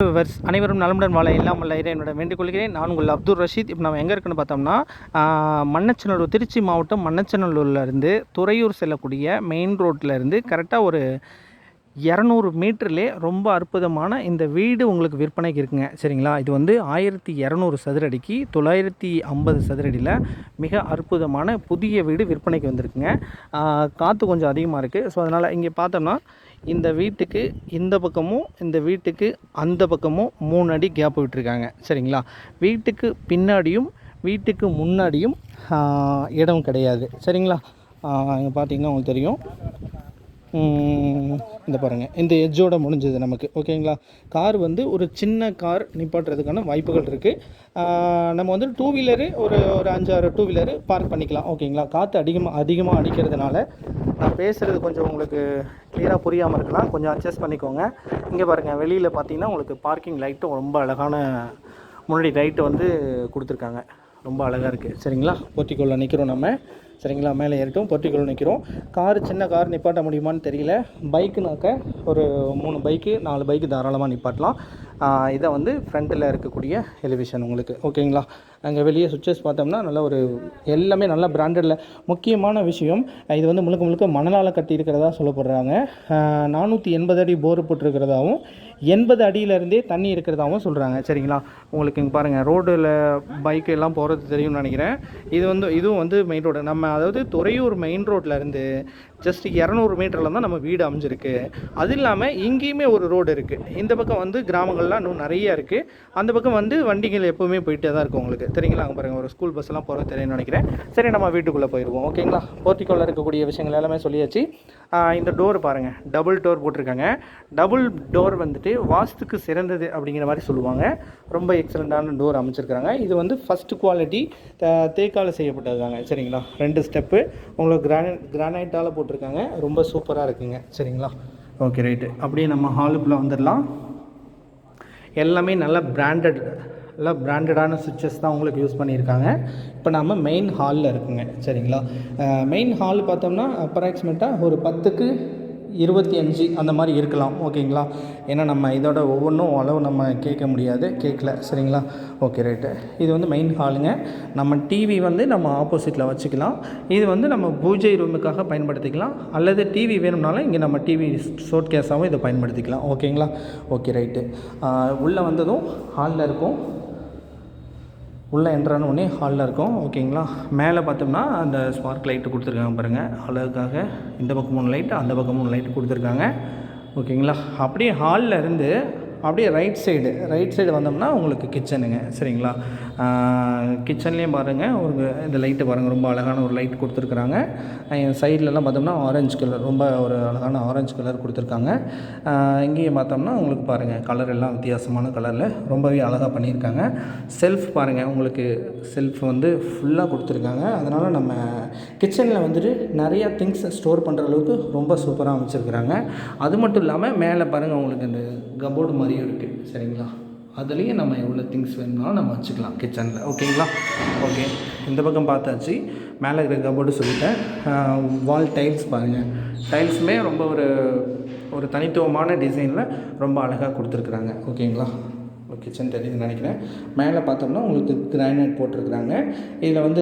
Verse அனைவரும் நலமுடன் வாழ எல்லாம் வல்ல இறைவனோட வேண்டிக் கொள்கிறேன். நான் உங்கள் அப்துல் ரஷீத். இப்போ நம்ம எங்கே இருக்குன்னு பார்த்தோம்னா ஆஹ், மண்ணச்சநல்லூர் திருச்சி மாவட்டம் மண்ணச்சநல்லூர்ல இருந்து துறையூர் செல்லக்கூடிய மெயின் ரோட்டில் இருந்து கரெக்டாக ஒரு இரநூறு மீட்டர்லே ரொம்ப அற்புதமான இந்த வீடு உங்களுக்கு விற்பனைக்கு இருக்குங்க. சரிங்களா? இது வந்து ஆயிரத்தி இரநூறு சதுரடிக்கு தொள்ளாயிரத்தி ஐம்பது சதுரடியில் மிக அற்புதமான புதிய வீடு விற்பனைக்கு வந்திருக்குங்க. காற்று கொஞ்சம் அதிகமாக இருக்குது ஸோ அதனால் இங்கே பார்த்தோம்னா இந்த வீட்டுக்கு இந்த பக்கமும் இந்த வீட்டுக்கு அந்த பக்கமும் மூணு அடி கேப் விட்டுருக்காங்க. சரிங்களா? வீட்டுக்கு பின்னாடியும் வீட்டுக்கு முன்னாடியும் இடம் கிடையாது. சரிங்களா? இங்கே பார்த்தீங்கன்னா உங்களுக்கு தெரியும். இந்த பாருங்கள் இந்த எஜ்ஜோட முடிஞ்சது நமக்கு. ஓகேங்களா? கார் வந்து ஒரு சின்ன கார் நிப்பாட்டுறதுக்கான வாய்ப்புகள் இருக்குது நம்ம வந்து டூ வீலரு ஒரு ஒரு அஞ்சாறு டூ வீலரு பார்க் பண்ணிக்கலாம். ஓகேங்களா? காற்று அதிகமாக அதிகமாக அடிக்கிறதுனால நான் பேசுகிறது கொஞ்சம் உங்களுக்கு கிளியராக புரியாமல் இருக்கலாம். கொஞ்சம் அட்ஜஸ்ட் பண்ணிக்கோங்க. இங்கே பாருங்கள் வெளியில் பார்த்தீங்கன்னா உங்களுக்கு பார்க்கிங் லைட்டும் ரொம்ப அழகான முன்னாடி லைட்டு வந்து கொடுத்துருக்காங்க. ரொம்ப அழகாக இருக்குது சரிங்களா? போர்ட்டிக்கோலில் நிற்கிறோம் நம்ம. சரிங்களா? மேலே ஏறிட்டோம். போர்ட்டிக்கோலில் நிற்கிறோம் கார் சின்ன கார் நிப்பாட்ட முடியுமான்னு தெரியல. பைக்குனாக்க ஒரு மூணு பைக்கு நாலு பைக்கு தாராளமாக நிப்பாட்டலாம். இதை வந்து ஃப்ரண்ட்டில் இருக்கக்கூடிய எலிவேஷன் உங்களுக்கு. ஓகேங்களா நாங்கள் வெளியே சுவிச்சஸ் பார்த்தோம்னா நல்ல ஒரு எல்லாமே நல்ல பிராண்டடில் முக்கியமான விஷயம் இது வந்து முழுக்க முழுக்க மணலால் கட்டியிருக்கிறதா சொல்லப்படுறாங்க. நானூற்றி எண்பது அடி போர் போட்டிருக்கிறதாவும் எண்பது அடியிலேருந்தே தண்ணி இருக்கிறதாகவும் சொல்கிறாங்க சரிங்களா? உங்களுக்கு இங்கே பாருங்கள் ரோடில் பைக் எல்லாம் போகிறது தெரியும்னு நினைக்கிறேன். இது வந்து இதுவும் வந்து மெயின் ரோடு நம்ம அதாவது துறையூர் மெயின் ரோட்லேருந்து ஜஸ்ட் இரநூறு மீட்டரில் தான் நம்ம வீடு அமைஞ்சிருக்கு. அது இல்லாமல் இங்கேயுமே ஒரு ரோடு இருக்குது இந்த பக்கம் வந்து கிராமங்கள்லாம் இன்னும் நிறைய இருக்குது அந்த பக்கம் வந்து வண்டிகள் எப்போவுமே போயிட்டே தான் இருக்கும் உங்களுக்கு. தெரியுங்களா? அங்கே பாருங்கள் ஒரு ஸ்கூல் பஸ்லாம் போகிறது தெரியும்னு நினைக்கிறேன். சரி நம்ம வீட்டுக்குள்ளே போயிடுவோம் ஓகேங்களா போர்த்திக்கோளில் இருக்கக்கூடிய விஷயங்கள் எல்லாமே சொல்லியாச்சு. இந்த டோர் பாருங்கள் டபுள் டோர் போட்டிருக்காங்க. டபுள் டோர் வந்துட்டு வாஸ்துக்கு சிறந்தது அப்படிங்கிற மாதிரி சொல்லுவாங்க. ரொம்ப எக்ஸலண்ட்டான டோர் அமைச்சிருக்காங்க இது வந்து ஃபஸ்ட்டு குவாலிட்டி தேக்கால் செய்யப்பட்டது தாங்க சரிங்களா? ரெண்டு ஸ்டெப்பு உங்களுக்கு கிரானைட் கிரானைட்டால் போட்டிருக்காங்க. ரொம்ப சூப்பராக இருக்குங்க. சரிங்களா? ஓகே ரைட்டு அப்படியே நம்ம ஹாலுக்குள்ளே வந்துடலாம். எல்லாமே நல்ல பிராண்டட் எல்லாம் பிராண்டடான சுவிட்சஸ் தான் உங்களுக்கு யூஸ் பண்ணியிருக்காங்க. இப்போ நம்ம மெயின் ஹாலில் இருக்குங்க. சரிங்களா? மெயின் ஹால் பார்த்தோம்னா அப்ராக்சிமேட்டாக ஒரு பத்துக்கு இருபத்தி அஞ்சு அந்த மாதிரி இருக்கலாம். ஓகேங்களா? ஏன்னா நம்ம இதோட ஒவ்வொன்றும் அளவு நம்ம கேட்க முடியாது. கேட்கல. சரிங்களா? ஓகே ரைட்டு இது வந்து மெயின் ஹாலுங்க நம்ம டிவி வந்து நம்ம ஆப்போசிட்டில் வச்சுக்கலாம். இது வந்து நம்ம பூஜை ரூமுக்காக பயன்படுத்திக்கலாம். அல்லது டிவி வேணும்னாலும் இங்கே நம்ம டிவி ஷோட் கேஸாகவும் இதை பயன்படுத்திக்கலாம். ஓகேங்களா? ஓகே ரைட்டு உள்ளே வந்ததும் ஹாலில் இருக்கும். உள்ளே என்ட்ரான உடனே ஹாலில் இருக்கும். ஓகேங்களா மேலே பார்த்தோம்னா அந்த ஸ்பார்க் லைட்டு கொடுத்துருக்காங்க பாருங்கள் அழகுக்காக இந்த பக்கம் மூணு லைட்டு அந்த பக்கம் மூணு லைட்டு கொடுத்துருக்காங்க. ஓகேங்களா அப்படியே ஹாலில் இருந்து அப்படியே ரைட் சைடு ரைட் சைடு வந்தோம்னா உங்களுக்கு கிச்சனுங்க சரிங்களா? கிச்சன்லேயும் பாருங்கள் ஒரு இந்த லைட்டு பாருங்கள் ரொம்ப அழகான ஒரு லைட் கொடுத்துருக்குறாங்க. சைட்லலாம் பார்த்தோம்னா ஆரஞ்சு கலர் ரொம்ப ஒரு அழகான ஆரஞ்சு கலர் கொடுத்துருக்காங்க. இங்கேயும் பார்த்தோம்னா உங்களுக்கு பாருங்கள் கலர் எல்லாம் வித்தியாசமான கலரில் ரொம்பவே அழகாக பண்ணியிருக்காங்க. செல்ஃப் பாருங்கள் உங்களுக்கு செல்ஃப் வந்து ஃபுல்லாக கொடுத்துருக்காங்க. அதனால் நம்ம கிச்சனில் வந்துட்டு நிறையா திங்ஸ் ஸ்டோர் பண்ணுற அளவுக்கு ரொம்ப சூப்பராக அமைச்சிருக்கிறாங்க. அது மட்டும் இல்லாமல் மேலே பாருங்கள் உங்களுக்கு இந்த கபோர்டு மாதிரியும் இருக்குது சரிங்களா? அதுலேயும் நம்ம எவ்வளோ திங்ஸ் வேணும்னாலும் நம்ம வச்சுக்கலாம் கிச்சனில் ஓகேங்களா? ஓகே. இந்த பக்கம் பார்த்தாச்சு. மேலே இருக்கிற கபோர்டு சொல்லிட்டேன். வால் டைல்ஸ் பாருங்கள் டைல்ஸுமே ரொம்ப ஒரு ஒரு தனித்துவமான டிசைனில் ரொம்ப அழகாக கொடுத்துருக்குறாங்க. ஓகேங்களா? கிச்சன் தெரியுதுன்னு நினைக்கிறேன். மேலே பார்த்தோம்னா உங்களுக்கு கிரானைட் போட்டிருக்கிறாங்க. இதில் வந்து